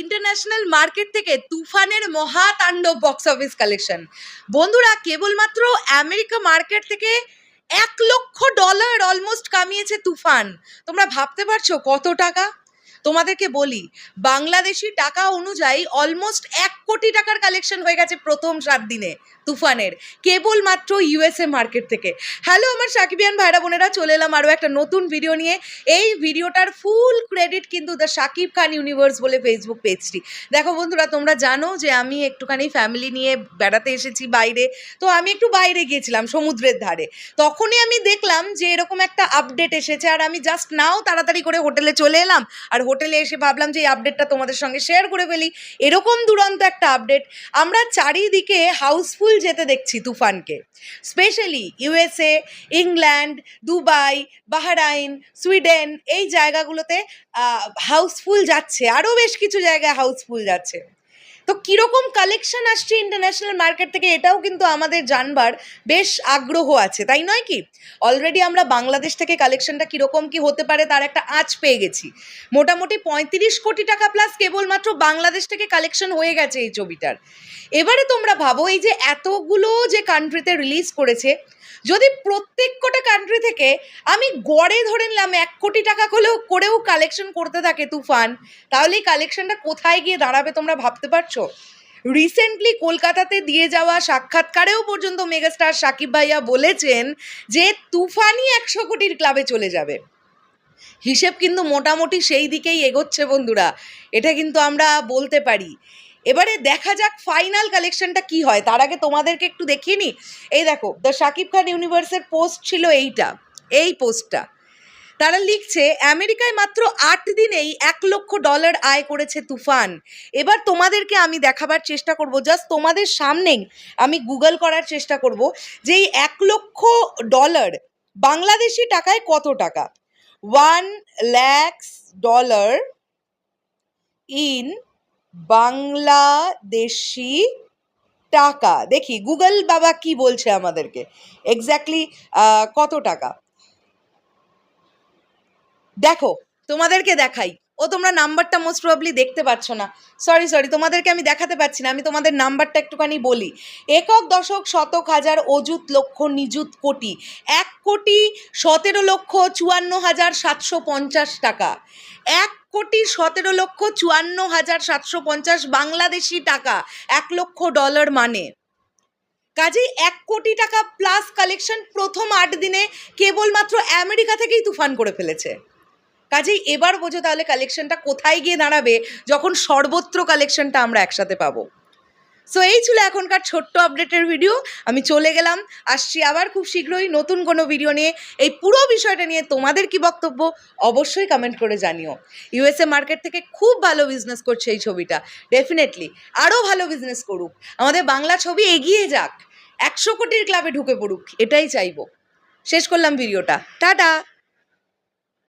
International market থেকে তুফানের মহাতাণ্ডব box office collection বন্ধুরা, কেবলমাত্র আমেরিকা মার্কেট থেকে এক লক্ষ ডলার অলমোস্ট কামিয়েছে তুফান। তোমরা ভাবতে পারছ কত টাকা? তোমাদেরকে বলি, বাংলাদেশি টাকা অনুযায়ী অলমোস্ট এক কোটি টাকার কালেকশন হয়ে গেছে প্রথম সাত দিনে তুফানের, কেবলমাত্র ইউএসএ মার্কেট থেকে। হ্যালো আমার সাকিবিয়ান ভাইরা বোনেরা, চলে এলাম আরও একটা নতুন ভিডিও নিয়ে। এই ভিডিওটার ফুল ক্রেডিট কিন্তু দ্য সাকিব খান ইউনিভার্স বলে ফেসবুক পেজটি দেখো বন্ধুরা, তোমরা জানো যে আমি একটুখানি ফ্যামিলি নিয়ে বেড়াতে এসেছি বাইরে। তো আমি একটু বাইরে গিয়েছিলাম সমুদ্রের ধারে। তখনই আমি দেখলাম যে এরকম একটা আপডেট এসেছে আর আমি জাস্ট নাও তাড়াতাড়ি করে হোটেলে চলে এলাম। আর হোটেলে এসে ভাবলাম যে এই আপডেটটা তোমাদের সঙ্গে শেয়ার করে ফেলি। এরকম দুরন্ত একটা আপডেট আমরা চারিদিকে হাউসফুল যেতে দেখছি তুফানকে। Specially USA England Dubai Bahrain Sweden এই জায়গাগুলোতে হাউসফুল যাচ্ছে। আরও বেশ কিছু জায়গায় হাউসফুল যাচ্ছে। তো কীরকম কালেকশন আসছে ইন্টারন্যাশনাল মার্কেট থেকে, এটাও কিন্তু আমাদের জানবার বেশ আগ্রহ আছে, তাই নয় কি? অলরেডি আমরা বাংলাদেশ থেকে কালেকশনটা কীরকম কি হতে পারে তার একটা আঁচ পেয়ে গেছি। মোটামুটি পঁয়ত্রিশ কোটি টাকা প্লাস কেবলমাত্র বাংলাদেশ থেকে কালেকশন হয়ে গেছে এই ছবিটার। এবারে তোমরা ভাবো, এই যে এতগুলো যে কান্ট্রিতে রিলিজ করেছে, যদি প্রত্যেক কটা কান্ট্রি থেকে আমি গড়ে ধরে নিলাম, এক কোটি টাকা হলেও করেও কালেকশন করতে থাকে তুফান। তাহলে এই কালেকশনটা কোথায় গিয়ে দাঁড়াবে তোমরা ভাবতে পারছ? রিসেন্টলি কলকাতাতে দিয়ে যাওয়া সাক্ষাৎকারেও পর্যন্ত মেগাস্টার সাকিব ভাইয়া বলেছেন যে তুফানই একশো কোটির ক্লাবে চলে যাবে। হিসেব কিন্তু মোটামুটি সেই দিকেই এগোচ্ছে বন্ধুরা। এটা কিন্তু আমরা বলতে পারি। এবারে দেখা যাক ফাইনাল কালেকশনটা কি হয়। তার আগে তোমাদেরকে একটু দেখিয়ে নি। এই দেখো দ্য শাকিব খান ইউনিভার্সের পোস্ট ছিল এইটা, এই পোস্টটা তারা লিখছে, আমেরিকায় মাত্র আট দিনেই এক লক্ষ ডলার আয় করেছে তুফান। এবার তোমাদেরকে আমি দেখাবার চেষ্টা করব জাস্ট তোমাদের সামনেই আমি গুগল করার চেষ্টা করব যে এই এক লক্ষ ডলার বাংলাদেশি টাকায় কত টাকা? One lakhs dollar in Bangladeshi টাকা। দেখি গুগল বাবা কি বলছে আমাদেরকে? এক্স্যাক্টলি কত টাকা? দেখো তোমাদেরকে দেখাই। ও তোমরা নাম্বারটা মোস্ট প্রবলি দেখতে পাচ্ছ না। সরি সরি তোমাদেরকে আমি দেখাতে পাচ্ছি না, আমি তোমাদের নাম্বারটা একটুখানি বলি। একক, দশক, শতক, হাজার, অযুত, লক্ষ, নিযুত, কোটি। এক কোটি, সতেরো লক্ষ, চুয়ান্ন হাজার, সাতশো পঞ্চাশ টাকা। এক কোটি, সতেরো লক্ষ, চুয়ান্ন হাজার, সাতশো পঞ্চাশ বাংলাদেশি টাকা, এক লক্ষ ডলার মানে। কাজেই এক কোটি টাকা প্লাস কালেকশন প্রথম আট দিনে কেবলমাত্র আমেরিকা থেকেই তুফান করে ফেলেছে। কাজেই এবার বোঝো তাহলে কালেকশনটা কোথায় গিয়ে দাঁড়াবে যখন সর্বত্র কালেকশনটা আমরা একসাথে পাবো। সো এই ছিল এখনকার ছোট্ট আপডেটের ভিডিও আমি চলে গেলাম, আসছি আবার খুব শীঘ্রই নতুন কোনো ভিডিও নিয়ে। এই পুরো বিষয়টা নিয়ে তোমাদের কি বক্তব্য অবশ্যই কমেন্ট করে জানিও। ইউএসএ মার্কেট থেকে খুব ভালো বিজনেস করছে এই ছবিটা। ডেফিনেটলি আরও ভালো বিজনেস করুক। আমাদের বাংলা ছবি এগিয়ে যাক। একশো কোটির ক্লাবে ঢুকে পড়ুক, এটাই চাইব। শেষ করলাম ভিডিওটা টাটা!